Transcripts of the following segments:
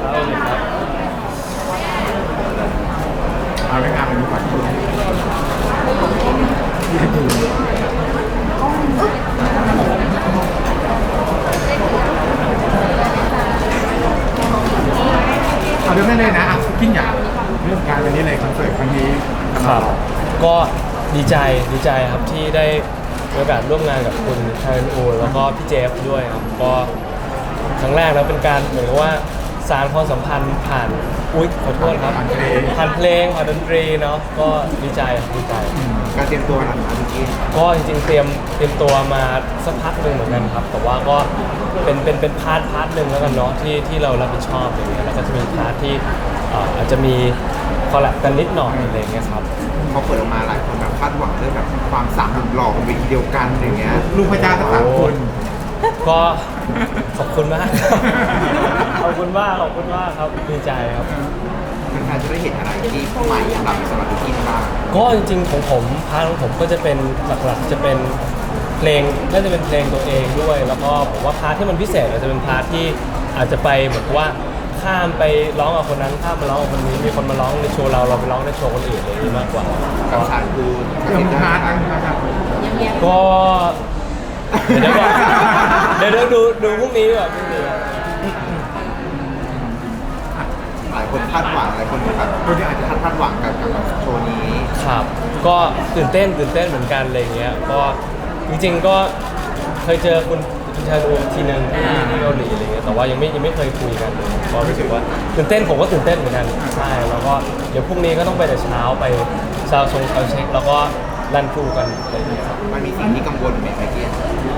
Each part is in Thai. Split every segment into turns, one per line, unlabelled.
ครับสวัสดีครับ
เอาเรื่องงานเป็นก่อนเอาเรื่องนั้นเลยนะอะกินอย่างเรื่องการวันนี้เลยคอนเสิร์ตครั้งนี้
ครับก็ดีใจดีใจครับที่ได้มีโอกาสร่วมงานกับคุณชายอูแล้วก็พี่เจฟด้วยครับก็ครั้งแรกแล้วเป็นการเหมือนกับว่า สารความสัมพันธ์ผ่านอุ๊ยขอโทษครับ
ผ่านเพลง
ผ่านเพลงผ่านดนตรีเนาะก็ดีใจครับดีใจ
การเตรียมตัวหลังจากนี้
ก็จริงๆเตรียมเตรียมตัวมาสักพักหนึ่งเหมือนกันครับ แต่ว่าก็เป็นเป็นเป็นพาร์ทพาร์ทหนึ่งแล้วกันเนาะที่ที่เรารับผิดชอบอย่างเงี้ยแล้วก็จะมีพาร์ทที่เอ่ออาจจะมีคอลแลบกันนิดหน่อยอะไรอย่างเงี้ยครับ
พอเปิดออกมาหลายคนแบบคาดหวังเรื่องแบบความสามหนุ่มหล่อบนเวทีเดียวกันอย่างเงี้ย
ลูกพระเจ้าทั้งสามคน
ก็ขอบคุณมากครับขอบคุณมากขอบคุณมากครับดีใจครับ
แฟนๆจะได้เห็นอะไรที่ใหม่สำหรับสำหรับทุกทีมบ้าง
ก็จริงๆของผมพาร์ทของผมก็จะเป็นหลักๆจะเป็นเพลงน่าจะเป็นเพลงตัวเองด้วย แล้วก็ผมว่าพาร์ทที่มันพิเศษอาจจะเป็นพาร์ทที่อาจจะไปเหมือนกับว่าข้ามไปร้องกับคนนั้นข้ามมาร้องกับคนนี้มีคนมาร้องในโชว์เราเราไปร้องในโชว์คนอื่นอะไรอย่างนี้มากกว่า
กับชาญคู
เรื่องพาร์ทนะครับ
ก็ เดี๋ยวเดี๋ยวก่อนเดี๋ยวเดี๋ยวดูดูพรุ่งนี้ดีกว่าพรุ่งนี้
หลายคนคาดหวังหลายคนแบบคนที่อาจจะคาดหวังกับกับโชว์นี้
ครับ ก็ตื่นเต้นตื่นเต้นเหมือนกันอะไรเงี้ยก็จริงๆก็เคยเจอคุณคุณชาดูทีนึงที่ที่เกาหลีอะไรเงี้ยแต่ว่ายังไม่ยังไม่เคยคุยกันเลยก็รู้สึกว่าตื่นเต้นผมก็ตื่นเต้นเหมือนกันใช่แล้วก็เดี๋ยวพรุ่งนี้ก็ต้องไปแต่เช้าไปซาวทรงซาวเช็ค แล้วก็รันทรูกันอะไรเงี้ยครับ
มันมีสิ่งที่กังวลไหมไอเกียน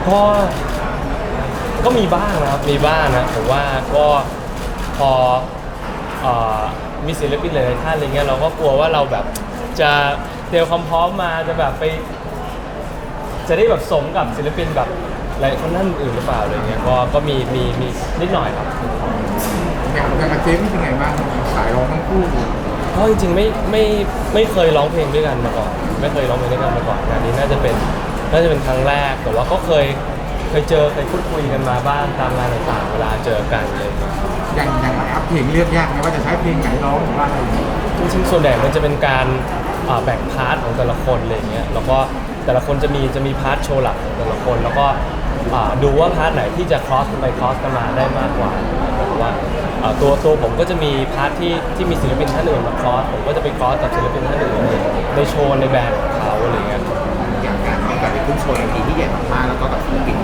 ก็ก็มีบ้างนะครับ มีบ้างนะผมว่าก็พอเอ่อมีศิลปินหลายๆท่านอะไรเงี้ยเราก็กลัวว่าเราแบบจะเตรียมความพร้อมมาจะแบบไป จะได้แบบสมกับศิลปินแบบหลายคนท่านอื่นหรือเปล่าอะไรเงี้ยก็ก็มีมีมีนิดหน่อยครับ
อย่างอย่างกับเจมส์นี่เป็นไงบ้างสายร้องทั้งคู่
เพราะจริงๆไม่ไม่ไม่เคยร้องเพลงด้วยกันมาก่อน ไม่เคยร้องเพลงด้วยกันมาก่อนงานนี้น่าจะเป็น น่าจะเป็นครั้งแรกแต่ว่าก็เคยเคยเจอเคยพูดคุยกันมาบ้างตามงานต่างๆเวลาเจอกันเลย
อย่างอย่างอัพเพลงเลือกยากไหมว่าจะใช้เพลงไหนร้องหรือว่าอะไรอย่างเงี้ย
จริงๆส่วนใหญ่มันจะเป็นการเอ่อแบ่งพาร์ทของแต่ละคนอะไรเงี้ยแล้วก็แต่ละคนจะมีจะมีพาร์ทโชว์หลักของแต่ละคน แล้วก็อ่าดูว่าพาร์ทไหนที่จะครอสกันไปครอสกันมาได้มากกว่าเพราะว่าอ่าตัวตัวผมก็จะมีพาร์ทที่ที่มีศิลปินท่านอื่นมาครอสผมก็จะไปครอสกับศิลปินท่านอื่นในในโชว์ในแบรนด์ของเขาอะไรเงี้ย
อย่าง การที่แบบไปขึ้นโชว์ในทีที่ใหญ่มากๆแล้วก็กับศิลปิน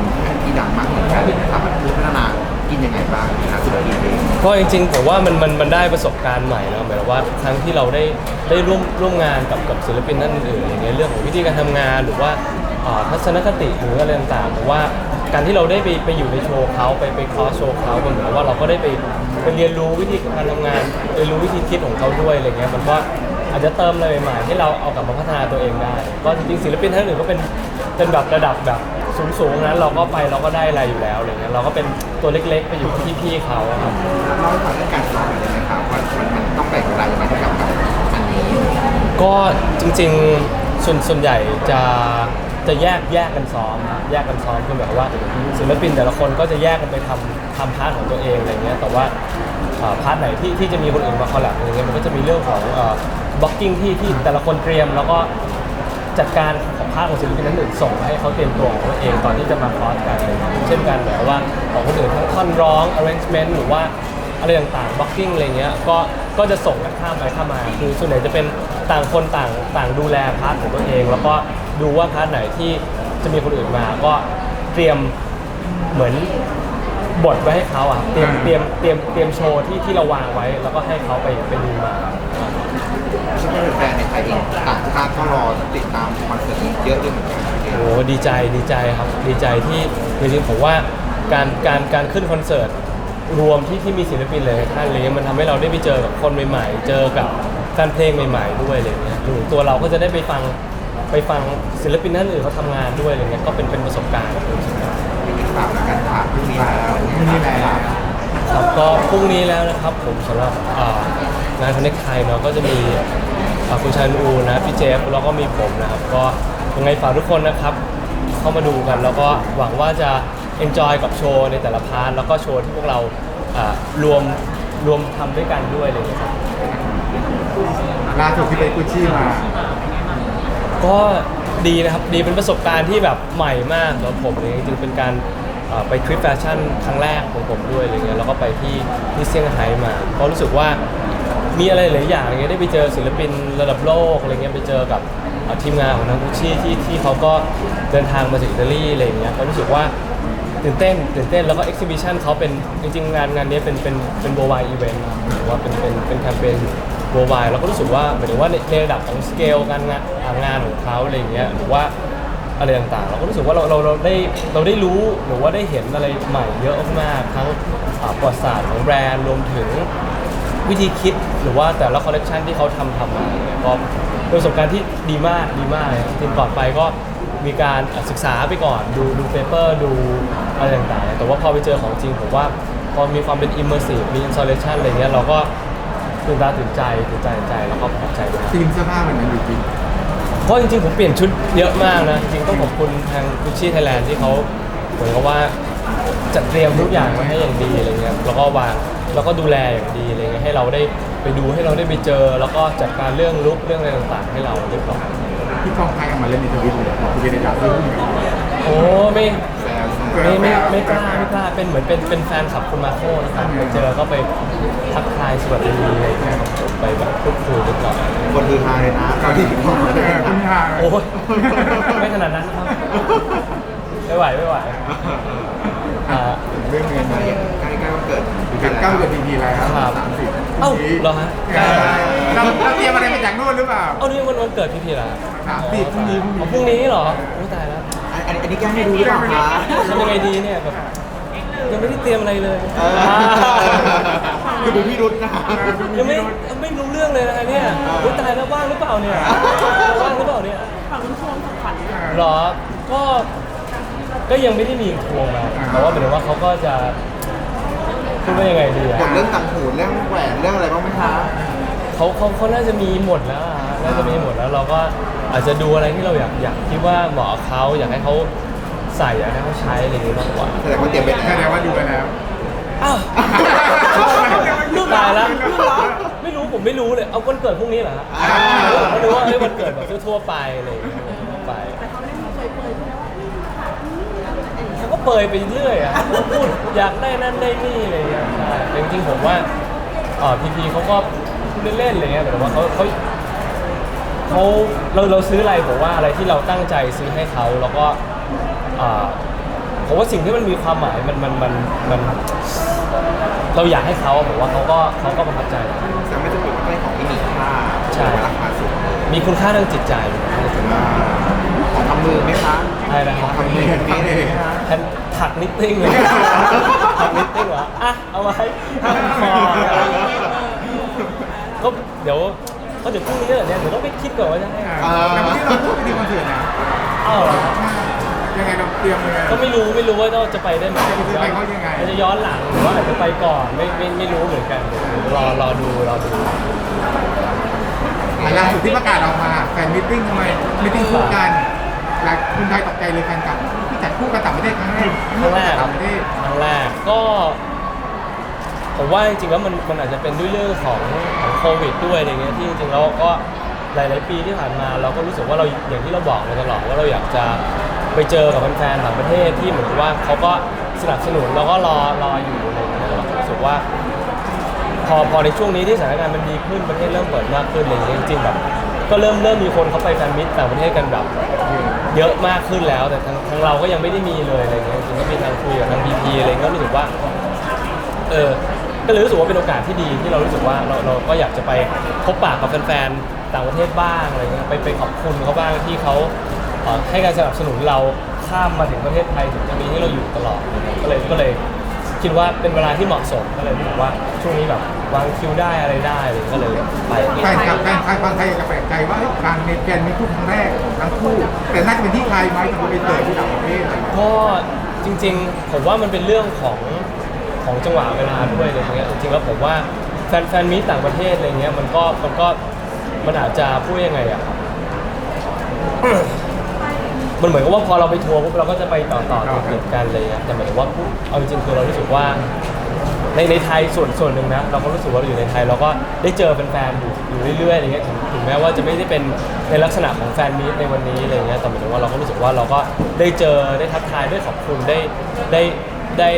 ที่ดังมากเหมือนกันสามารถพัฒนากินยังไงบ้างนะศิลปินเอง
ก็จริงๆผมว่ามันมันมันได้ประสบการณ์ใหม่นะหมายถึงว่าครั้งที่เราได้ได้ร่วมร่วมงานกับกับศิลปินท่านอื่นอย่างเงี้ยเรื่องของวิธีการทำงานหรือว่าทัศนคติหรืออะไรต่างๆผมว่าการที่เราได้ไปไปอยู่ในโชว์เขาไปไปคอสโชว์เขาเหมือนว่าเราก็ได้ไปไปเรียนรู้วิธีการทำงานเรียนรู้วิธีคิดของเขาด้วยอะไรเงี้ยมันก็อาจจะเติมอะไรใหม่ๆให้เราเอากลับมาพัฒนาตัวเองได้ ก็จริงๆศิลปินท่านอื่นก็เป็น เป็นแบบระดับแบบสูงๆนั้นเราก็ไปเราก็ได้อะไรอยู่แล้วอะไรเงี้ยเราก็เป็นตัวเล็กๆ ไปอยู่ที่พี่ๆเขาอะครับ
เล่าให้ฟังเรื่องการซ้อมหน่อยได้ไหมครับว่ามันมันต้องแบ่งเวลายังไงให้กับกับอันนี้
ก็จริงๆส่วนส่วนใหญ่จะจะแยกแยกกันซ้อมนะแยกกันซ้อมคือแบบว่าศิลปินแต่ละคนก็จะแยกกันไปทำทำพาร์ทของตัวเองอะไรเงี้ยแต่ว่าเอ่อพาร์ทไหนที่ที่จะมีคนอื่นมาคอลแลบอะไรเงี้ยมันก็จะมีเรื่องของบล็อกกิ้งที่ที่แต่ละคนเตรียมแล้วก็จัดการ ของพาร์ทของศิลปินนั้นอื่นส่งให้เขาเตรียมตัวของตัวเองตอนที่จะมาคอร์สกันเช่นกันแบบว่าของคนอื่นทั้งท่อนร้อง arrangement หรือว่าอะไรต่างๆ blocking อะไรเงี้ยก็ก็จะส่งกันข้ามไปข้ามมา คือส่วนใหญ่จะเป็นต่างคนต่างต่างดูแลพาร์ทของตัวเอง แล้วก็ดูว่าพาร์ทไหนที่จะมีคนอื่นมา ก็เตรียมเหมือนบทไว้ให้เขาอะเตรียมเตรียมเตรียมเตรียมโชว์ที่ที่เราวางไว้ แล้วก็ให้เขาไปไปดูมา
ซึ่งแฟนในไทยเอง ดี
ใจดีใจครับดีใจที่จริงๆผมว่าการการการขึ้นคอนเสิร์ตรวมที่ที่มีศิลปินหลยท่านอะไรเลยมันทำให้เราได้ไปเจอกับคนใหม่ ๆ เจอกับแฟนเพลงใหม่ ๆ ด้วยอะไรเงี้ยหรือตัวเราก็จะได้ไปฟังไปฟังศิลปินท่านอื่นเขาทำงานด้วยอะไรเงี้ยก็เป็นเป็นประสบการณ์เป็นประสบการณ์
มีติดตามแล้วกันครับพรุ่งนี้แล้ว
พรุ่งนี้แล้ว
ครับก็พรุ่งนี้แล้วนะครับผมสำหรับอ่างานคอนเนคไทยเนาะก็จะมีอ่าคุณชายนูนะพี่เจฟแล้วก็มีผมนะครับก็ ยังไงฝากทุกคนนะครับ เข้ามาดูกัน แล้วก็หวังว่าจะ enjoy กับโชว์ในแต่ละพาร์ทแล้วก็โชว์ที่พวกเราอ่ารวมรวมทำด้วยกันด้วยอะไรอย่างเงี้ยครับ
ล่าสุดที่ไปกุชชี่มา
ก็ดีนะครับ ดีเป็นประสบการณ์ที่แบบใหม่มากสำหรับผมเลยจริงๆเป็นการเอ่อไปทริปแฟชั่นครั้งแรกของผมด้วยอะไรเงี้ยแล้วก็ไปที่ที่เซี่ยงไฮ้มาก็รู้สึกว่ามีอะไรหลายอย่างอะไรเงี้ยได้ไปเจอศิลปินระดับโลกอะไรเงี้ยไปเจอกับเอ่อทีมงานของทางกุชชี่ที่ที่เขาก็เดินทางมาจากอิตาลีอะไรเงี้ยก็รู้สึกว่าตื่นเต้นตื่นเต้นแล้วก็เอ็กซิบิชันเขาเป็นจริงๆงานงานนี้เป็นเป็นเป็นโบวายอีเวนต์หรือว่าเป็นเป็นเป็นแคมเปญโวบายเราก็รู้สึกว่าหมายถึงว่าในในระดับของสเกลการงานงานของเขาอะไรอย่างเงี้ยหรือว่าอะไรต่างๆ เราก็รู้สึกว่าเราเราเราได้เราได้รู้หรือว่าได้เห็นอะไรใหม่เยอะมากๆทั้งอ่าประวัติศาสตร์ของแบรนด์รวมถึงวิธีคิดหรือว่าแต่ละคอลเลกชันที่เขาทำทำมาเนี่ยก็เป็นประสบการณ์ที่ ดีมากดีมากเลยทีมก่อนไปก็มีการอะศึกษาไปก่อนดูดูเปเปอร์ดูอะไรต่างๆ แต่ว่าพอไปเจอของจริงผมว่าพอมีความเป็น immersive มี installation อะไรเงี้ยเราก็ตื่นตาตื่นใจตื่นใจตื่นใจแล้วก็ประทับใจมาก
ทีมเสื้อผ้ามันนั้นอยู่จริง
เพราะจริงๆ ผมเปลี่ยนชุดเยอะมากนะ จริงๆต้องขอบคุณทางกุชชี่ไทยแลนด์ที่เขาเหมือนกับว่าจัดเตรียมทุกอย่างไว้ให้อย่างดีอะไรเงี้ยแล้วก็วางแล้วก็ดูแลอย่างดีอะไรเงี้ยให้เราได้ ไปดูให้เราได้ไปเจอ แล้วก็จัดการเรื่องลุกเรื่องอะไรต่างๆ ให้เราเรียบร้อย
ที่กองไทยเอามาเล่นในทวิตเลยบอกคุณเจเนจ่าซื้อหุ้น
โอ้ไม่
แซว
ไม่ไม่ไม่กล้าไม่กล้าเป็นเหมือนเป็นเป็นแฟนคลับคุณมาโค่นะครับไปเจอก็ไปทักทายสวัสดีอะไรเงี้ยครับผมไปแบบพูดคุยกันก่อน
คนคือฮาเลยนะตอนที่ถึงห้อง
เออคุณฮา
โอ้ยไม่ขนาดนั้นครับไม่ไหวไม่ไหวอ่า
เรื่องเงิน
ใกล้ใกล้ใกล้วันเกิด
กันเก้าเดื
เอ้าเหรอฮะ
เออเราเราเตรียมอะไรมาจากนู่นหรือเปล่า
เอานี่วันวันเกิดพี่พีละ
สามสิบพรุ่งนี้
อ๋อพรุ่งนี้เหรอโอ้ตายแล้ว
อันอันอันนี้แกล้งให้ดูหรือเปล่าคะ
ทำยังไงดีเนี่ยแบบยังไม่ได้เตรียมอะไรเลย
เออคือดูพี่รุ้นะ
ยังไม่ไม่รู้เรื่องเลยนะเนี่ยโอ้ตายแล้วว่างหรือเปล่าเนี่ยว่างหรือเปล่าเนี่ย
ฝั่งนู้นทวงของขวัญ
เหรอก็ก็ยังไม่ได้มีทวงมาแต่ว่าหมายถึงว่าเขาก็จะ พูดว่ายังไงดีอะ
กดเรื่องต่างหูเรื่องแหวนเรื่องอะไรบ้างไหมคะ
เขาเขาเขาน่าจะมีหมดแล้วอะน่าจะมีหมดแล้วเราก็อาจจะดูอะไรที่เราอยากอยากคิดว่าเหมาะกับเขาอยากให้เขาใส่อยากให้เขาใช้อะไรอย่างนี้มากกว่า
แสดงว่าเตรียมไป
แส
แล้ว
ดงว่าดูไปแล้ว
อ้าวตายแล้วไม่รู้ผมไม่รู้เลยเอาวันเกิดพรุ่งนี้เหรอฮะผมก็รู้ว่าเอ้ยวันเกิดแบบทั่วๆไปอะไรอย่างเงี้ยทั่วไป
แต่เขาได้มีเปยๆใช่ไหมว่า
เขาก็เปรยไปเรื่อยอะเขาพูดอยากได้นั่นได้นี่อะไรอย่างเงี้ยใช่แต่จริงๆผมว่าเอ่อพีพีเขาก็พูดเล่นๆอะไรเงี้ยแต่ว่าเขาเขาเขาเราเราซื้ออะไรผมว่าอะไรที่เราตั้งใจซื้อให้เขาแล้วก็เอ่อผมว่าสิ่งที่มันมีความหมายมันมันมันมัน เราอยากให้เขาอะผมว่าเขาก็เขาก็ประทับใจ
แสดงว่าจะเป็นอะไรของที่มีค่า
ใช่
ราคาสูง
มีคุณค่าทางจิตใจ
ของ ทำมือไหมคะ
ใช่นะครับ
ทำมือเป็นมีดไหมคะ
แทนถักนิตติ้งเลยถักนิตติ้งเหรออะเอาไว้ห้ามคอก็เดี๋ยวก็เดี๋ยวพรุ่งนี้เหรอเนี่ยเดี๋ยวต้องไปคิดก่อนว่าจะให้
แต่วันที่เราพูดไปดีคอนเสิร์ตนะ
อ้าวเหรอ
ยังไงเราเตรียมยังไง
ก็ไม่รู้ไม่รู้ว่าจะไปได้ไหม
จะไปเขายังไง
จะย้อนหลังหรือว่าอาจจะไปก่อนไม่ไม่ไม่รู้เหมือนกันเดี๋ยวรอรอดูรอดู
อะล่าสุดที่ประกาศออกมาแฟนมิทติ้งทำไมมิทติ้งคู่กัน หลายคนไทยตกใจเลยแฟนกลับที่จัดคู่กันต่างประเทศครั้งแรก
ครั้งแรก
ต่างประเทศ
ครั้งแรกก็ ผมว่าจริงๆแล้วมันมันอาจจะเป็นด้วยเรื่องของของโควิดด้วยอะไรเงี้ยที่จริงๆแล้วก็หลายๆปีที่ผ่านมา เราก็รู้สึกว่าเราอย่างที่เราบอกมาตลอดว่าเราอยากจะไปเจอกับแฟนๆต่างประเทศที่เหมือนกับว่าเขาก็สนับสนุนแล้วก็รอรออยู่อะไรเงี้ยเราก็รู้สึกว่า พอพอในช่วงนี้ที่สถานการณ์มันดีขึ้นประเทศเริ่มเปิดมากขึ้นอะไรอย่างเงี้ยจริงๆแบบ ก็เริ่มเริ่มมีคนเขาไปแฟนมิตรต่างประเทศกันแบบเยอะมากขึ้นแล้ว แต่ทางทางเราก็ยังไม่ได้มีเลยอะไรเงี้ยจริงก็มีทางคุยกับทางบีพีอะไรก็รู้สึกว่าเออก็เลยรู้สึกว่าเป็นโอกาสที่ดีที่เรารู้สึกว่าเราเราก็อยากจะไปพบปะกับแฟนๆต่างประเทศบ้างอะไรเงี้ยไปไปขอบคุณเขาบ้างที่เขาให้การสนับสนุนเราข้ามมาถึงประเทศไทยถึงจะมีให้เราอยู่ตลอดก็เลยก็เลย คิดว่าเป็นเวลาที่เหมาะสมก็เลยรู้สึกว่าช่วงนี้แบบวางคิวได้อะไรได้เลยก็เลยไป
แฟนกับแฟนไทยคนไทยจะแปลกใจว่าเอ้ยการในแกนมีคู่ครั้งแรกของทั้งคู่แต่น่าจะเป็นที่ไทยไหมแต่ว่าไปเจอที่ต่างประเทศอะไรอย่างเงี้ย
ก็จริง ๆ ผมว่ามันเป็นเรื่องของของจังหวะเวลาด้วยอะไรเงี้ยจริงๆแล้วผมว่าแฟนแฟนมีตต่างประเทศอะไรเงี้ยมันก็มันก็มันอาจจะพูดยังไงอะ มันเหมือนกับว่าพอเราไปทัวร์ปุ๊บเราก็จะไปต่อต่อติดติดกันเลยอะแต่หมายถึงว่าเอาจริงๆคือเรารู้สึกว่า ในในไทยส่วนส่วนหนึ่งนะเราก็รู้สึกว่าเราอยู่ในไทยเราก็ได้เจอแฟนๆอยู่อยู่เรื่อยๆอะไรเงี้ยถึงถึงแม้ว่าจะไม่ได้เป็นในลักษณะของแฟนมีตในวันนี้อะไรเงี้ยแต่หมายถึงว่าเราก็รู้สึกว่าเราก็ได้เจอได้ทักทายได้ขอบคุณได้ได้ได้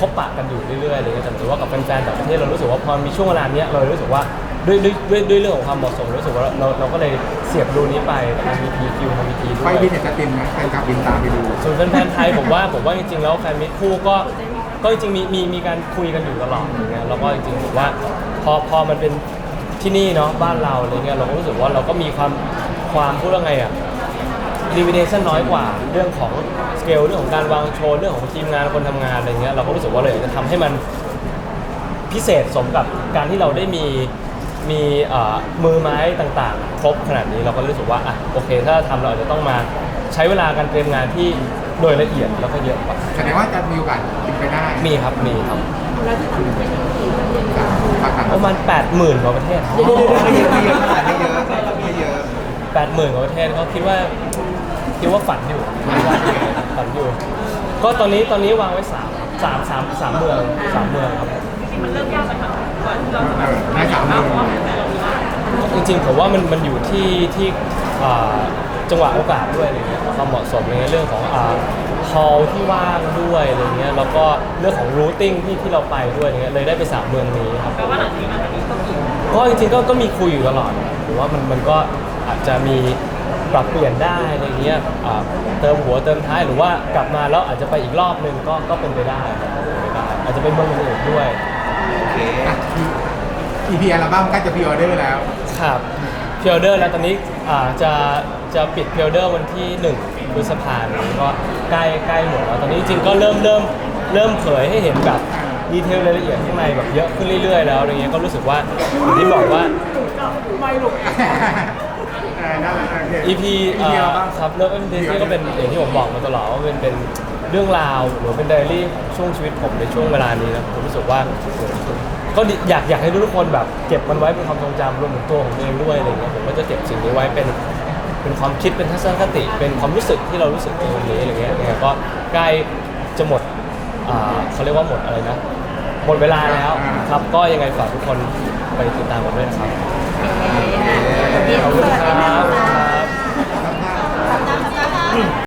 พบปะกันอยู่เรื่อยๆอะไรเงี้ยแต่หมายถึงว่ากับแฟนๆต่างประเทศเรารู้สึกว่าพอมีช่วงเวลาเนี้ยเรารู้สึกว่า ด้วยด้วยด้วยด้วยเรื่องของความเหมาะสมรู้สึกว่าเราเราก็เลยเสียบรูนี้ไปแต่มันมีพีคิวทำพีทีด้
ไป
วย
บินเนี่ยจะเต็มนะแฟนคลับบินตามไปดู
ส่วนแฟนๆไทยผมว่าผมว่าจริงๆแล้วแฟนมิตรคู่ก็ก็จริงๆมีมีมีการคุยกันอยู่ตลอดอย่างเงี้ยแล้วก็จริงๆผมว่าพอพอมันเป็นที่นี่เนาะบ้านเราอะไรเงี้ยเราก็รู้สึกว่าเราก็มีความความพูดว่าไงอะลิมิเ t ชันน้อยกว่าเรื่องของสเกลเรื่องของการวางโชว์เรื่องของทีมงานคนทำงานอะไรเงี้ยเราก็รู้สึกว่าเราอยากจะทำให้มันพิเศษสมกับการที่เราได้มี มีเอ่อมือไม้ต่างๆ ครบขนาดนี้เราก็รู้สึกว่าอะโอเค ถ้าทำเราอาจจะต้องมาใช้เวลาการเตรียมงานที่โดยละเอียดแล้วก็เยอะกว่า
แสดงว่าจะมีโอกาสบินไปได้
มีครับมีครับ
แล้วที่ต่างประเทศกี่ประเทศ
ฝากกัน
ประมาณ 8 0,000กว่าประเทศ
ไม่เยอะไม่เยอะไม่เยอะไม่เยอะไม่เยอะ
8 0,000กว่าประเทศก็คิดว่าคิดว่าฝันอยู่ฝันอยู่ ก็ตอนนี้ตอนนี้วางไว้3 3 3 3เมืองสามเมืองครับ
มันเริ่มยากไหมคะก่อนที่เราจะ
เออได้สามเมือง
จริงๆผมว่ามันมันอยู่ที่ที่อ่าจังหวะโอกาสด้วยอะไรเงี้ยความเหมาะสมอะไรเงี้ยเรื่องของอ่าฮอลที่ว่างด้วยอะไรเงี้ยแล้วก็เรื่องของรูทติ้งที่ที่เราไปด้วยอะไรเงี้ยเลยได้ไปสามเมืองนี้ครับ
แปลว่าหลังจากนี้มันจะมีต้องมี
ก็จริงๆก็ก็มีคุยอยู่ตลอดหรือว่ามันมันก็อาจจะมีปรับเปลี่ยนได้อะไรเงี้ยอ่าเติมหัวเติมท้ายหรือว่ากลับมาแล้วอาจจะไปอีกรอบหนึ่งก็ก็เป็นไปได้ครับเป็นไปได้อาจจะเป็นเมืองอื่นๆด้วย
โอเค
อีพีอัลบั้มใกล้จะพรีออเดอร์แล้ว
ครับพิออเดอร์แล้วตอนนี้อ่าจะจะปิดพิออเดอร์วันที่1พฤษภาคมก็ใกล้ใกล้หมดแล้วตอนนี้จริงๆก็เริ่มเริ่มเริ่มเผยให้เห็นแบบดีเทลรายละเอียดข้างในแบบเยอะขึ้นเรื่อยๆ แล้วอะไรเงี้ยก็รู้สึกว่าอย่างที่บอกว่า
ไม่หลุด
เออนั่นแหละโอเค
EP
อีพีอัลบั้ม
ครับเลิฟเอ็มเดซี่ก็เป็นอย่างที่ผมบอกมาตลอดว่าเป็นเป็นเรื่องราวหรือเป็นไดอารี่ช่วงชีวิตผมในช่วงเวลานี้นะผมรู้สึกว่า ก็ดิอยากอยากให้ทุกคนแบบเก็บมันไว้เป็นความทรงจำรวมถึงตัวของตัวเองด้วยอะไรเงี้ยผมก็จะเก็บสิ่งนี้ไว้เป็นเป็นความคิดเป็นทัศนคติเป็นความรู้สึกที่เรารู้สึกในวันนี้อะไรเงี้ยยังไงก็ใกล้จะหมดอ่าเขาเรียกว่าหมดอะไรนะหมดเวลาแล้วครับก็ยังไงฝากทุกคนไปติดตามกันด้วยนะครับขอบคุณครับ